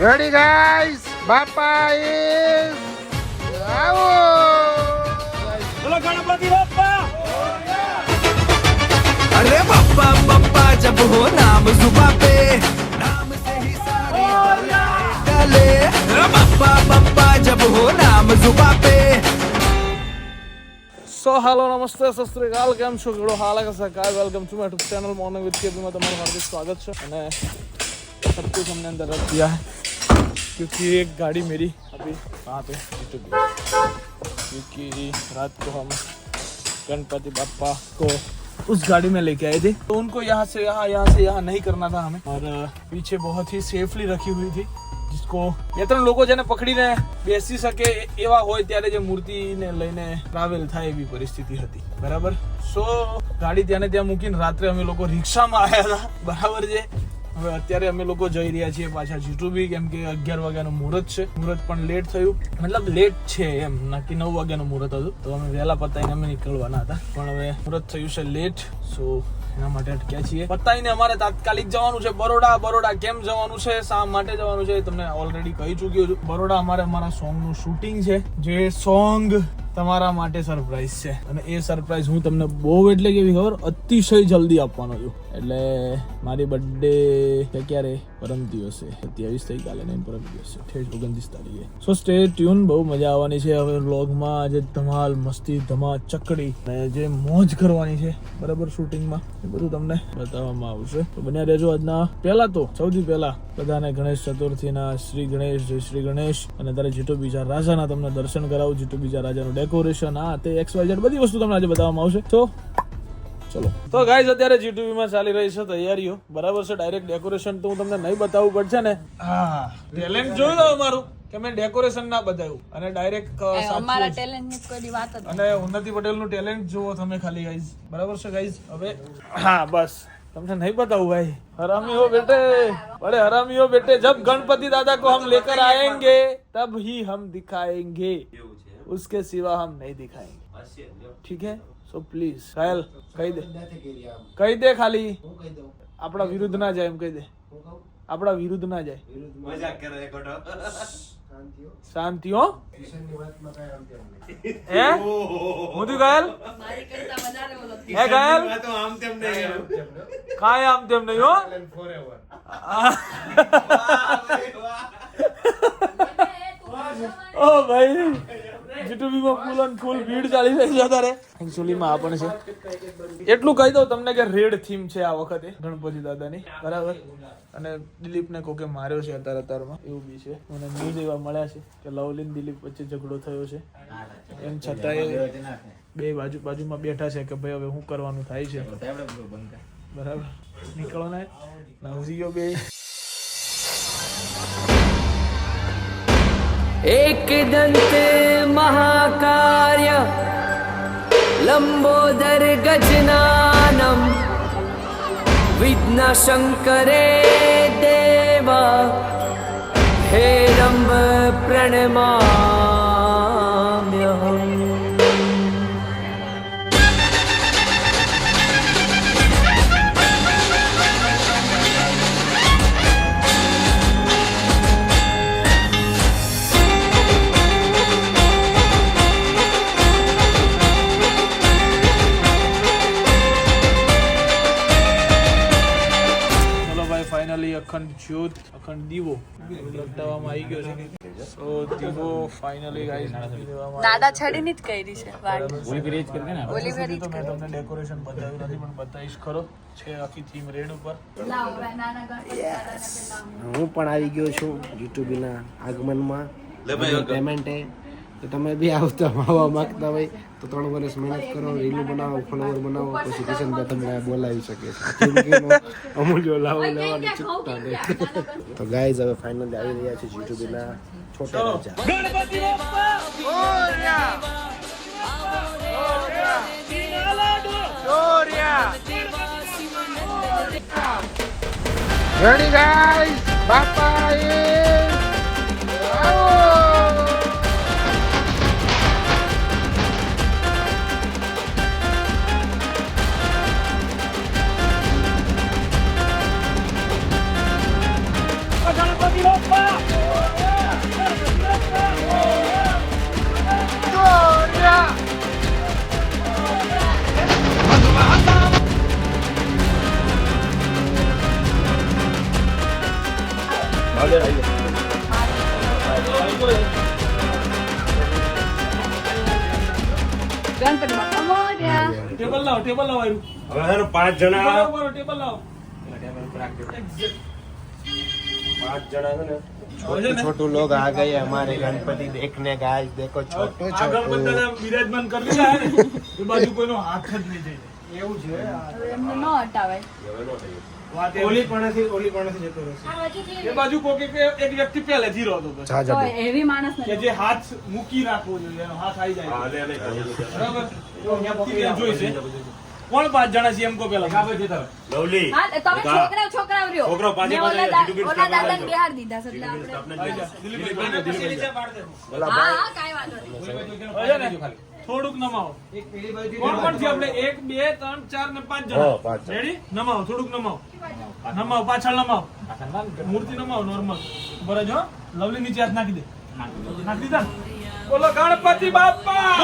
Ready guys બાપા is આવો બોલો ગણપતિ બાપા. અરે બાપા બાપા જબ હો નામ સુબા પે નામ સે હી સારી ડલે બાપા બાપા જબ હો નામ સુબા પે સો હાલો નમસ્તે સસ્ત્રીકાલ કેમ છો? કેડો હાલ કે સકાય welcome to my channel morning with કેબીમાં તમારું હાર્દિક સ્વાગત છે. અને सब कुछ हमने अंदर रख दिया है क्योंकि एक गाड़ी मेरी अभी वहाँ पे रुक गई क्योंकि रात को हम गणपति बापा को उस गाड़ी में लेके आए थे तो उनको यहाँ से यहाँ यहाँ से यहाँ नहीं करना था हमें और अ, पीछे बहुत ही सेफली रखी हुई थी जिसको બે ત્રણ લોકો જેને પકડીને બેસી શકે એવા હોય ત્યારે જે મૂર્તિને લઈને ટ્રાવેલ થાય એવી પરિસ્થિતિ હતી બરાબર સો ગાડી ત્યાં ને ત્યાં મૂકીને રાત્રે અમે લોકો રિક્ષામાં આવ્યા હતા બરાબર છે હવે અત્યારે અમે લોકો જઈ રહ્યા છીએ પાછા જીટુબી કેમ કે અગિયાર વાગ્યાનું મુહૂર્ત છે. મુહૂર્ત પણ લેટ થયું. મતલબ લેટ છે એમ નક્કી નવ વાગ્યાનું મુહૂર્ત હતું. તો અમે વહેલા પતાવીને અમે નીકળવાના હતા. પણ હવે મુહૂર્ત થયું છે લેટ સો એના માટે અટક્યા છીએ. પતાવીને અમારે તાત્કાલિક જવાનું છે. બરોડા બરોડા કેમ જવાનું છે? શા માટે જવાનું છે તમને ઓલરેડી કહી ચૂક્યો છું. બરોડા અમારે અમારા સોંગનું શૂટિંગ છે. જે સોંગ તમારા માટે સરપ્રાઈઝ છે. અને એ સરપ્રાઈઝ હું તમને બહુ એટલે કેવી ખબર? અતિશય જલ્દી આપવાનો છું. એટલે મારી બર્થડે ક્યારે? પરમ દિવસે. સત્યાવીસ થઈ કાલે નહીં, પરમ દિવસે. ઠેઠ ઓગણત્રીસ તારીખે. સો સ્ટે ટ્યુન બહુ મજા આવવાની છે હવે વ્લોગમાં આજે ધમાલ, મસ્તી, ધમાલ, ચકડી અને જે મોજ કરવાની છે, બરાબર શૂટિંગમાં એ બધું તમને બતાવવામાં આવશે. તો બન્યા રહેજો આજના પહેલા તો, સૌથી પહેલા બધાને ગણેશ ચતુર્થીના શ્રી ગણેશ, જય શ્રી ગણેશ. અને તારે જીટો બીજા રાજાના તમને દર્શન કરાવું જીટો બીજા રાજાનું ડેકોરેશન આ, તે એક્સ વાય બધી વસ્તુ તમને આજે બતાવવામાં આવશે. તો ચલો તો ગાઈઝ અત્યારે જીટીવી માં ચાલી રહી છે તૈયારીઓ બરાબર છે ડાયરેક્ટ ડેકોરેશન તો હું તમને નહીં બતાવવું પડશે ને હા ટેલેન્ટ જોયું ને અમારું કે મેં ડેકોરેશન ના બતાવ્યું અને ડાયરેક્ટ અમારા ટેલેન્ટ ની કોઈ દી વાત જ અને ઉન્નતિ પટેલ નું ટેલેન્ટ જુઓ તમે ખાલી ગાઈઝ બરાબર છે ગાઈઝ હવે હા બસ તમને નહીં બતાવું ભાઈ हरामी हो बेटे बड़े हरामी हो बेटे जब गणपति दादा को हम लेकर आएंगे तब ही हम दिखाएंगे उसके सिवा हम नहीं दिखाएंगे ठीक है સો પ્લીઝ સાહેલ કહી દે કહી દે ખાલી આપણા વિરુદ્ધ ના જાય એમ કહી દે આપણા વિરુદ્ધ ના જાય શાંતિ હો હે હું તું ઘાયલ મારી કરતા વધારે ઓલો હે ઘાયલ કાંઈ આમ તેમ નહીં હો ઓ ભાઈ જીટુબીમાં ફૂલ અને ફૂલ ભીડ ચાલી રહી છે અત્યારે. એકચ્યુઅલીમાં પણ છે. એટલું કહી દઉં તમને કે રેડ થીમ છે આ વખતે ગણપતિ દાદાની. બરાબર? અને દિલીપને કોકે માર્યો છે અત્યારે અત્યારમાં એવું બી છે. મને ન્યૂઝ એવા મળ્યા છે કે લવલીન દિલીપ વચ્ચે ઝઘડો થયો છે. એમ છતાંય બે બાજુ, બાજુમાં બેઠા છે કે ભાઈ હવે શું કરવાનું થાય છે. બરાબર? નીકળો ને. નવજીઓ બે. एकदन्ते महाकार्य लम्बोदर गजनानं विघ्नशङ्करे देवा हेरम्ब प्रणमाम्यहम् અખંડ દીવો. લટકાવવામાં આવી ગયો છે. સો દીવો ફાઇનલી ગાઈસ દેવામાં દાદા છડીની જ કરી છે ઓલી કરી ને ઓલી હજી તો મેં તમને ડેકોરેશન બતાવ્યું નથી પણ બતાવીશ ખરો. છે આખી થીમ રેડ ઉપર. હું પણ આવી ગયો છું યુટ્યુબના આગમનમાં. પેમેન્ટ તો તમે બી આવતા આવવા માંગતા હોય તો ત્રણ વર્ષ મહેનત કરો રીલું બનાવો ફોલોવર બનાવો પછી કિશનભાઈ તમને બોલાવી શકે છે. અમૂલ્ય લાવો લેવાની ચૂકતા નહીં. તો ગાઈઝ હવે ફાઇનલી આવી રહ્યા છે યુટ્યુબના છોટા રાજા. ગણપતિ બાપ્પા રેડી ગાઈસ બાપા ગણપતિ બાપા મોર્યા ટેબલ લાવો ટેબલ લાવો આયરું. હવે હે ને પાંચ જણા બરાબર, બરાબર, ટેબલ લાવો પાંચ જણા છે ને હવે છે ને, छोटू लोग आ गए हमारे गणपति देखने गाइस देखो छोटू આગળ छोटू બધાને બિરાજમાન કરી દીધા હે ને, એ બાજુ કોઈનો હાથ જ નહીં જાય હવે એમને ન હટાવાય વાત એવી. ઓલી કોણેથી ઓલી કોણેથી જતો રહેશે એ બાજુ કોઈ એક એક વ્યક્તિ પહેલેથી રહેતો તો એવી માણસ કે જે હાથ મૂકી રાખવો જોઈએ એનો હાથ આવી જાય. હા, લે, લે, લે. બરાબર? વ્યક્તિ ત્યાં કોણ પાંચ જણા છે એમ કો પેલા લવલી હા તમે છોકરા રહ્યો. પાંચે ઓલા. બિહાર દીધા છે એટલે આપણે હા કાંઈ વાંધો નહીં. થોડુંક નમાવો. કોણ કોણ છે? આપણે એક બે ત્રણ ચાર ને પાંચ હા, જણા. પાંચ રેડી નમાવો થોડુંક નમાવો. નમાવો પાછળ નમાવો. મૂર્તિ નમાવો નોર્મલ બરાબર હો. લવલી નીચે હાથ નાખી દે. નાખી દીધા બોલો ગણપતિ બાપા!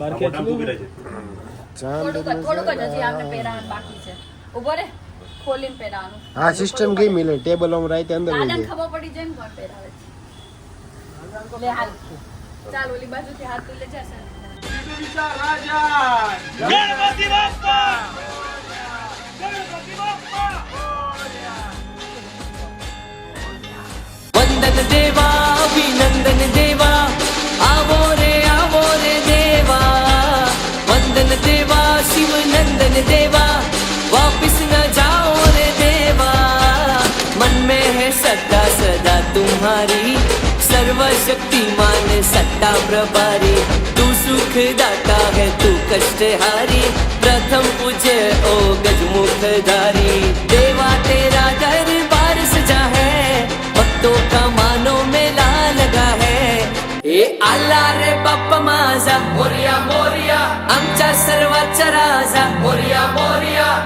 બાર કે છે. થોડુંક જ- હજી આપણે પહેરાવાનું બાકી છે. ઊભો રે ખોલીને પહેરાવાનું. હા સિસ્ટમ કઈ મિલે ટેબલ ઓમ રાઈતે અંદર લઈ જાય. ખબર પડી જાય ને કોણ પહેરાવે છે. લે હાલ. ચાલ ઓલી બાજુથી હાથ તું લે જા સર. રાજા ગણપતિ બાપા ગણપતિ બાપા વંદન દેવા અભિનંદન દેવા આવો वापिस न जाओ रे देवा। मन में है सदा सदा तुम्हारी। सर्वशक्तिमान सत्ता प्रभारी। तू सुख दाता है, तू कष्ट हारी प्रथम पूजे ओ गजमुख धारी देवा, तेरा दरबार सजा है। भक्तों का मानो मेला लगा है। ए आला रे बाप्पा माझा। मोरिया मोरिया आमच्या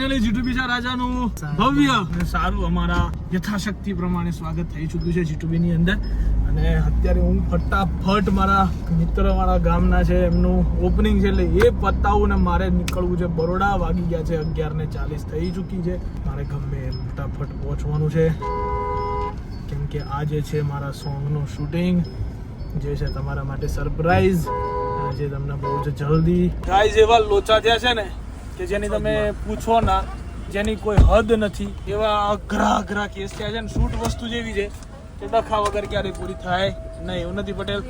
ફાઇનલી જીટુબી છે રાજાનું ભવ્ય અને સારું અમારા યથાશક્તિ પ્રમાણે સ્વાગત થઈ ચૂક્યું છે જીટુબીની અંદર. અને અત્યારે હું ફટાફટ મારા મિત્ર મારા ગામના છે એમનું ઓપનિંગ છે એટલે એ પતાવું ને મારે નીકળવું છે. બરોડા વાગી ગયા છે અગિયાર ને ચાલીસ થઈ ચૂકી છે. મારે ગમે એમ ફટાફટ પહોંચવાનું છે. કેમ કે આજે છે મારા સોંગનું શૂટિંગ જે છે તમારા માટે સરપ્રાઈઝ આજે તમને બહુ જ જલ્દી. ગાઈઝ એવા લોચા થયા છે ને કે જેની તમે પૂછો ના જેની કોઈ હદ નથી એવા અઘરા અઘરા કેસ થયા છે ને શૂટ વસ્તુ જેવી છે કે ડખા વગર ક્યારેય પૂરી થાય નહીં. એવું નથી પટેલ.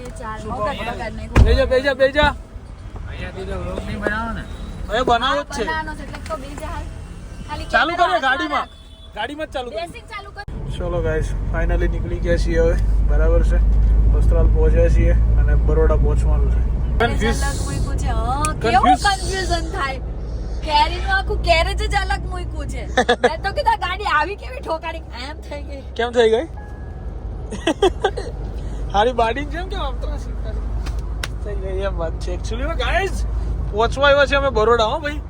બેજા બેજા બેજા હવે બનાવો જ છે. બનાવવાનો છે એટલે તો બીજા હાલ. ખાલી ચાલુ કરે ગાડીમાં. ગાડીમાં જ ચાલુ કરે કર. ચલો ગાઈસ ફાઇનલી નીકળી ગયા છીએ હવે. બરાબર છે? વસ્ત્રાલ પહોંચ્યા છીએ અને બરોડા પહોંચવાનું છે. કન્ફ્યુઝન થાય? કેરીનું આખું કેરેજ જ અલગ મૂક્યું છે. મેં તો કીધા ગાડી આવી કેવી ઠોકાડી એમ થઈ ગઈ. કેમ થઈ ગઈ? હારી બાડી જેમ કેમ આમ તો થઈ ગઈ એમ વાત છે. એક્ચ્યુઅલી ગાઈઝ પહોંચવા આવ્યા છે અમે બરોડા હો ભાઈ.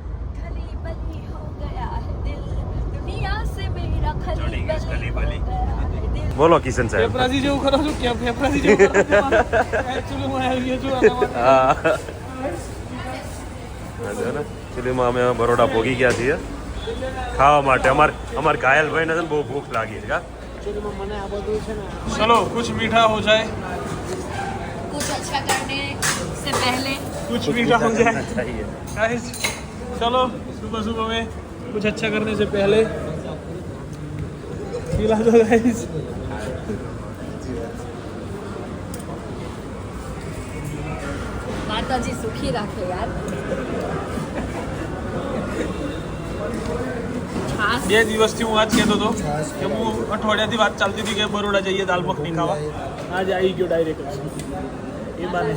બોલો કિશન સાહેબ. ફેફરાજી જેવું કરો છો? કેમ? ફેફરાજી જેવું કરો છો? એક્ચ્યુઅલી હું આવી ગયો છું હા. એકચ્યુઅલીમાં અમે બરોડા ભોગી ગયા છીએ ખાવા માટે અમાર અમાર ઘાયલ ભાઈને છે ને બહુ ભૂખ લાગી છે કા એકચ્યુઅલીમાં મને આ બધું છે ને चलो कुछ मीठा हो जाए कुछ अच्छा करने से पहले कुछ मीठा हो जाए चाहिए गाइस चलो सुबह सुबह में कुछ अच्छा करने से पहले खिला दो गाइस માતાજી સુખી રાખે યાર છાસ બે દિવસથી હું વાત કહેતો હતો કે હું અઠવાડિયાથી વાત ચાલતી હતી કે બરોડા જઈએ દાલ મખની ખાવા. આજે આવી ગયો ડાયરેક્ટ એ બાને.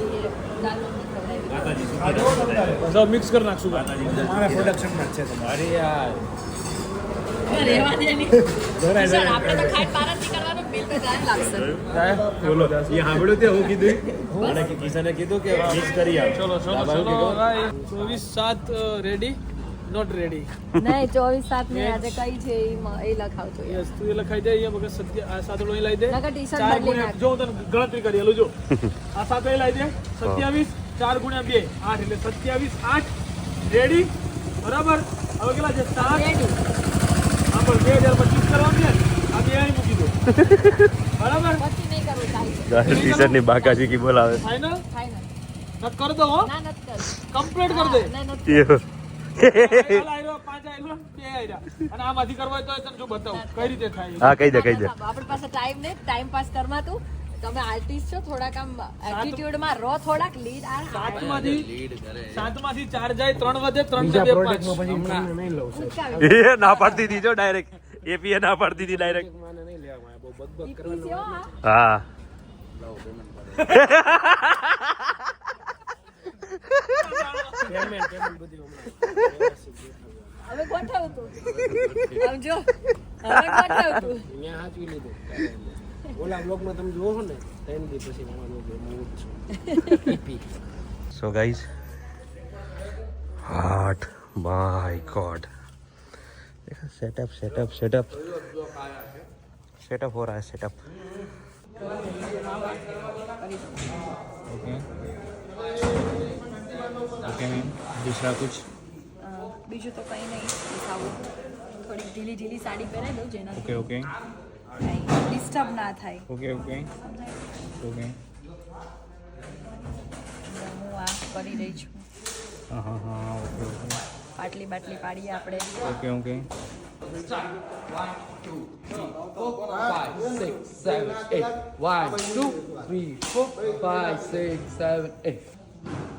મિક્સ કરી નાખશું આપણે તો ખાઈ પાર જ બિલ સાંભળ્યું તે હું કીધું કિશને કીધું કે મિક્સ કરી આપ ચલો ચલો ચલો. ચોવીસ સાત રેડી નોટ રેડી નહીં ચોવીસ સાતની આજે કઈ છે એ લખાવજો યસ તું એ લખાઈ દે અહીંયા બગર સત્ય આ સાતડો લઈ લાવી દે ચાર બદલી ગુણ્યા- નાખ. જો હું તને ગણતરી કરી આલું જો. આ સાત લઈ લાવી દે સત્યાવીસ ચાર ગુણ્યા બે આઠ. એટલે સત્યાવીસ આઠ. રેડી બરાબર? હવે કેટલા છે? સાત. Ready. હા પણ બે હજાર પચીસ કરવાનું છે આ બે અહીં મૂકી દો. બરાબર? પછી નહીં કરવું કાંઈ. ટી શર્ટની બાકાજી કી બોલાવે? Final Final. કર દો હો. ના નથી કર કમ્પ્લીટ કર દે. ના, નથી એવું. ચાલ આયરો, પાંચ આયરો, બે આયરા. અને આમાંથી કરવા તો તને જો બતાવું કઈ રીતે થાય હા કહી દે કહી દે. આપણી પાસે ટાઈમ નહીં ટાઈમ પાસ કરવા તું. તમે આર્ટિસ્ટ છો થોડાક આમ એટીટ્યુડમાં રહો થોડાક લીડ આ સાતમાંથી સાતમાંથી ચાર જાય ત્રણ વધે ત્રણ વધે પાંચ પછી. તમને નહીં લઉં સાહેબ એ ના પાડતી હતી ડાયરેક્ટ એપીએ ના પાડતી હતી ડાયરેક્ટ EPC હા પેમેન્ટ પેમેન્ટ બધી હમણાં હવે ગોઠવ તું સમજો હવે ગોઠવ તું અહીંયા સાચવી લીધું ઓલા બ્લોગમાં તમે જોવો છો ને ત્રણ દી પછી મારા બ્લોગ હું જ છું EP So guys, hot my god. देखा सेटअप सेटअप सेटअप सेटअप हो रहा है सेटअप ओके Okay ma'am. દૂસરા કુછ બીજું તો કંઈ નહીં. દેખાવું થોડી ઢીલી ઢીલી સાડી પહેરાવી દઉં જેના ઓકે ઓકે. ડિસ્ટર્બ ના થાય. Okay okay. ઓકે. હું આ કરી રહી છું. ઓકે પાટલી બાટલી પાડીએ આપણે. Okay okay. One, two, three, four, five, six, seven, eight. One, two, three, four, five, six, seven, eight.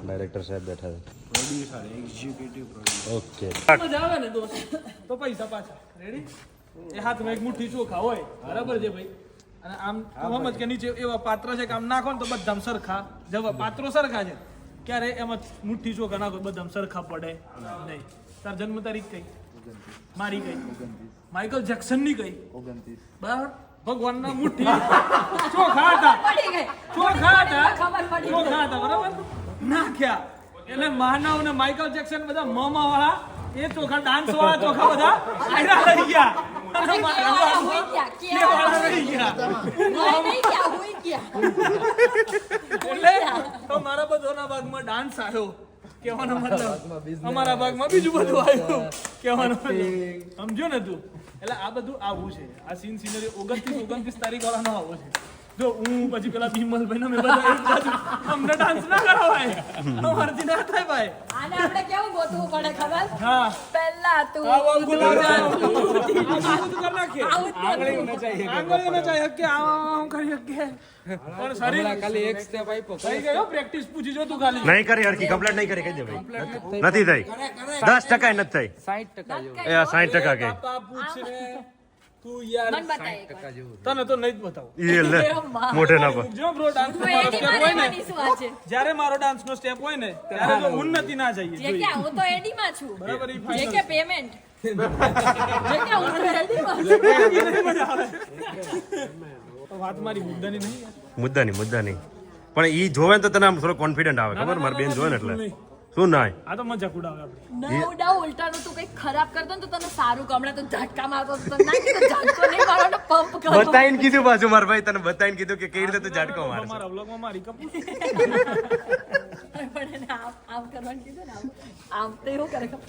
Director સાહેબ બેઠા છે. પ્રોડ્યુસર એક્ઝિક્યુટિવ ઓકે મજા આવે ને દોસ્ત. તો પૈસા પાછા. રેડી એ હાથમાં એક મુઠ્ઠી ચોખા હોય. બરાબર છે ભાઈ? અને આમ આમ જ કે નીચે એવા પાત્ર છે કે આમ નાખો ને તો બધા સરખા જવા પાત્રો સરખા છે. ક્યારે એમાં મુઠ્ઠી ચોખા નાખો બધા સરખા પડે નહીં. તાર જન્મ તારીખ કઈ? મારી કઈ? માઇકલ જેક્સનની કઈ? બરાબર? ભગવાન ના મુઠ્ઠી ચોખા હતા. ચોખા હતા. ચોખા હતા બરાબર? નાખ્યા એટલે માનવ ને માઇકલ જેક્સન બધા મામા વાળા એ ચોખા ડાન્સ વાળા ચોખા બધા આયરા રહી ગયા. એટલે તો મારા બધાના ભાગમાં ડાન્સ આવ્યો કહેવાનો મતલબ અમારા ભાગમાં બીજું બધું આવ્યું કહેવાનો મતલબ સમજો ને તું? એટલે આ બધું આવું છે. આ સીન સિનરી ઓગણત્રીસ ઓગણત્રીસ તારીખ વાળાનો આવો છે. જો હું પછી પેલા બિમલ ભાઈ અમે બધા એક બાજુ અમને ડાન્સ ના કરાવાય અમારથી ના થાય ભાઈ આને આપણે કેવું ગોતવું પડે ખબર હા પહેલા તું આવો ગુલાબ જાંબુ. આવું બધું કરી નાખીએ આવું જ કરવું. આંગળીઓ ન ચાહે કે આમ આમ કરી શકીએ પણ શરીર ખાલી એક step આપ્યો. થઈ ગયો પ્રેક્ટિસ પૂછી જો તું ખાલી નહીં કરી હરકી કમ્પ્લેટ નહીં કરી કહી દે ભાઈ નથી થઈ દસ ટકા નથી થઈ 60% જેવું. એ આ સાઠ ટકા કે બાપા પૂછને તું યાર મને બતાય એકવાર. તને તો નહીં જ બતાવું. એ લે મોઢે ના પર જો બ્રો ડાન્સ તું મારો એડીમાં સ્ટેપ હોય ને જ્યારે મારો ડાન્સ નો સ્ટેપ હોય ને ત્યારે તો ઉન્નતિ ના જઈએ જે જોઈએ. કે હું તો એડીમાં છું. બરાબર ઈ જે કે પેમેન્ટ જે કે હું તો એડીમાં છું. તો વાત મારી મુદ્દાની નહીં યાર. મુદ્દાની મુદ્દાની. પણ ઈ જોવે ને તો તને આમ થોડો કોન્ફિડન્ટ આવે. ખબર? મારી બેન જોવે ને એટલે. નહીં. શું નાય? આ તો મજાક ઉડાવે આપણે. ના ઉડાવ ઉલટાનું તું કઈ ખરાબ કરતો ને તો તને સારું ગમે તો ઝટકા મારતો તો ના કીધું ઝટકો નહીં મારવાનો પંપ કરો. બતાવીને કીધું પાછું માર ભાઈ તને બતાવીને કીધું કે કઈ રીતે તું મારે મારશે અમારા વ્લોગમાં મારી કપ પણ એને આમ આમ કરવાનું કીધું ને આમ. આમ તો એવું કરે. કપ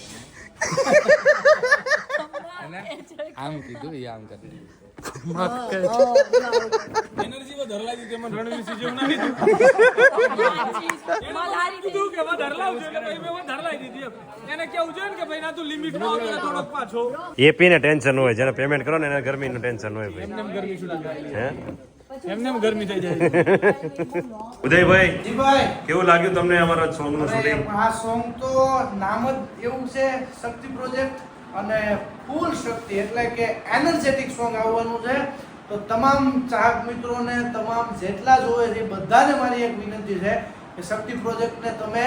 આમ કીધું એ આમ કરી એનર્જી માં ધરલા દીધી એમાં રણવીર સિંહ જેવું ના લીધું. કીધું કે એમાં ધરલાવ છે એટલે ભાઈ મેં ધરલાઈ દીધી એને કેવું જોઈએ ને કે ભાઈ ના તું લિમિટમાં આવતો ને થોડોક પાછો. એ પીને ટેન્શન હોય જેને પેમેન્ટ કરો ને એને ગરમીનું ટેન્શન હોય ભાઈ. એમને ગરમી છૂટી હે? એમને ગરમી થઈ જાય. ઉદયભાઈ ભાઈ. કેવું લાગ્યું તમને અમારા સોંગનું શૂટિંગ આ સોંગ તો નામ જ એવું છે શક્તિ પ્રોજેક્ટ અને ફૂલ શક્તિ એટલે કે એનર્જેટિક સોંગ આવવાનું છે. તો તમામ ચાહક મિત્રોને તમામ જેટલા જોવે છે બધાને મારી એક વિનંતી છે કે શક્તિ પ્રોજેક્ટને તમે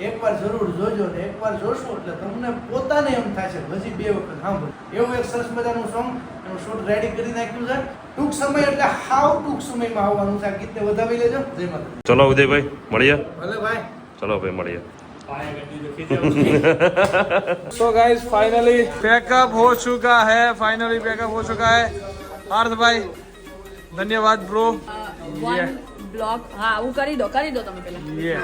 એકવાર જરૂર જોજો ને એકવાર જોશો એટલે તમને પોતાને એમ થાય છે હજી બે વખત સાંભળો. એવું એક સરસ મજાનું સોંગ એનું શૂટ રેડી કરી નાખ્યું છે. ટૂંક સમય એટલે હાવ ટૂંક સમયમાં આવવાનું છે. આ ગીતને વધાવી લેજો. જય માતા ચલો ઉદયભાઈ મળીએ. ભલે ભાઈ. ચલો ભાઈ મળીએ. तो गाइस फाइनली पैकअप हो चुका है फाइनली पैकअप हो चुका है पार्थ भाई धन्यवाद ब्रो વન બ્લોક હા આવું કરી દો કરી દો તમે પેલા ये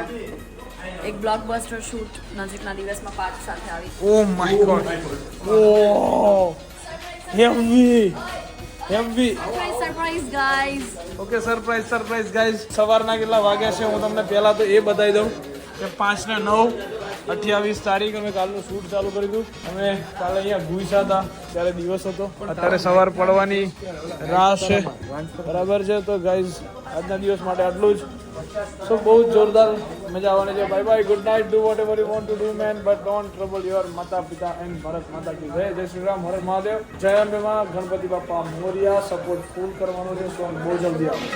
એક બ્લોકબસ્ટર શૂટ નજીકના દિવસમાં પાંચ સાથે આવી oh my god oh heavy heavy surprise guys okay surprise surprise guys સવારના કેટલા વાગ્યા છે હું તમને પહેલા તો એ બતાવી દઉં કે પાંચ ને નવ અઠ્યાવીસ તારીખ અમે કાલનું શૂટ ચાલુ કરી દઉં અમે કાલે અહીંયા ગુઈસા હતા ત્યારે દિવસ હતો. અત્યારે સવાર પડવાની રાહ છે. બરાબર છે? તો ગાઈઝ આજના દિવસ માટે આટલું જ. સો બહુ જોરદાર મજા આવવાની છે. Bye bye good night do whatever you want to do man but don't trouble your માતા પિતા એન્ડ ભારત માતા કી. જય જય શ્રી રામ હરે મહાદેવ. જય અંબે માં ગણપતિ બાપા મોરિયા સપોર્ટ ફૂલ કરવાનો છે. સો બહુ જલ્દી આવે.